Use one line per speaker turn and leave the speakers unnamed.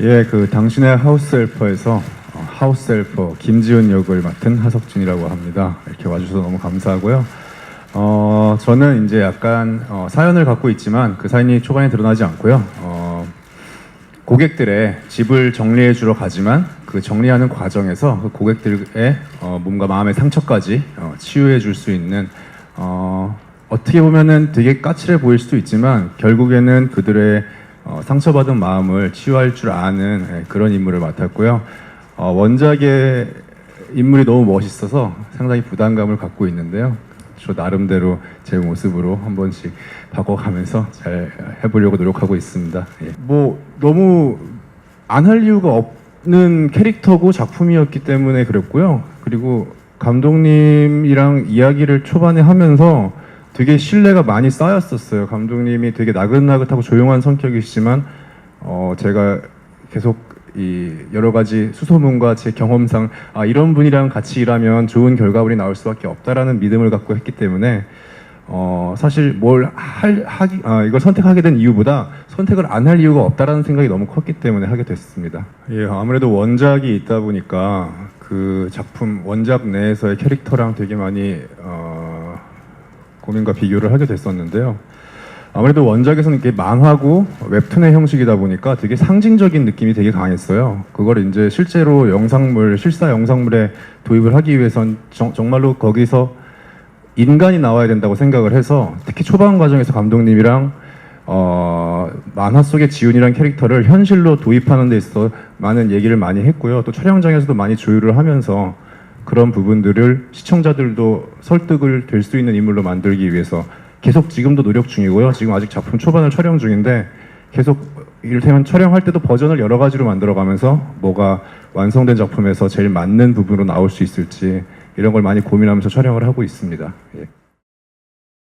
예, 그 당신의 하우스 헬퍼에서 어, 하우스 헬퍼 김지훈 역을 맡은 하석진이라고 합니다. 이렇게 와주셔서 너무 감사하고요. 어, 저는 이제 약간 어, 사연을 갖고 있지만 그 사연이 초반에 드러나지 않고요. 어, 고객들의 집을 정리해 주러 가지만 그 정리하는 과정에서 그 고객들의 어, 몸과 마음의 상처까지 어, 치유해 줄 수 있는 어, 어떻게 보면은 되게 까칠해 보일 수도 있지만 결국에는 그들의 어, 상처받은 마음을 치유할 줄 아는 예, 그런 인물을 맡았고요. 어, 원작의 인물이 너무 멋있어서 상당히 부담감을 갖고 있는데요. 저 나름대로 제 모습으로 한 번씩 바꿔가면서 잘 해보려고 노력하고 있습니다. 예. 뭐 너무 안 할 이유가 없는 캐릭터고 작품이었기 때문에 그랬고요. 그리고 감독님이랑 이야기를 초반에 하면서 되게 신뢰가 많이 쌓였었어요. 감독님이 되게 나긋나긋하고 조용한 성격이시지만 어, 제가 계속 이 여러 가지 수소문과 제 경험상 아 이런 분이랑 같이 일하면 좋은 결과물이 나올 수밖에 없다라는 믿음을 갖고 했기 때문에 어 사실 뭘 할 하기 아 이걸 선택하게 된 이유보다 선택을 안 할 이유가 없다라는 생각이 너무 컸기 때문에 하게 됐습니다. 예 아무래도 원작이 있다 보니까 그 작품 원작 내에서의 캐릭터랑 되게 많이 어 고민과 비교를 하게 됐었는데요. 아무래도 원작에서는 이게 망하고 웹툰의 형식이다 보니까 되게 상징적인 느낌이 되게 강했어요. 그걸 이제 실제로 영상물, 실사 영상물에 도입을 하기 위해선 정, 정말로 거기서 인간이 나와야 된다고 생각을 해서 특히 초반 과정에서 감독님이랑 어, 만화 속의 지훈이란 캐릭터를 현실로 도입하는 데 있어서 많은 얘기를 많이 했고요. 또 촬영장에서도 많이 조율을 하면서 그런 부분들을 시청자들도 설득을 될 수 있는 인물로 만들기 위해서 계속 지금도 노력 중이고요. 지금 아직 작품 초반을 촬영 중인데 계속 이를테면 촬영할 때도 버전을 여러 가지로 만들어가면서 뭐가 완성된 작품에서 제일 맞는 부분으로 나올 수 있을지 이런 걸 많이 고민하면서 촬영을 하고 있습니다. 예.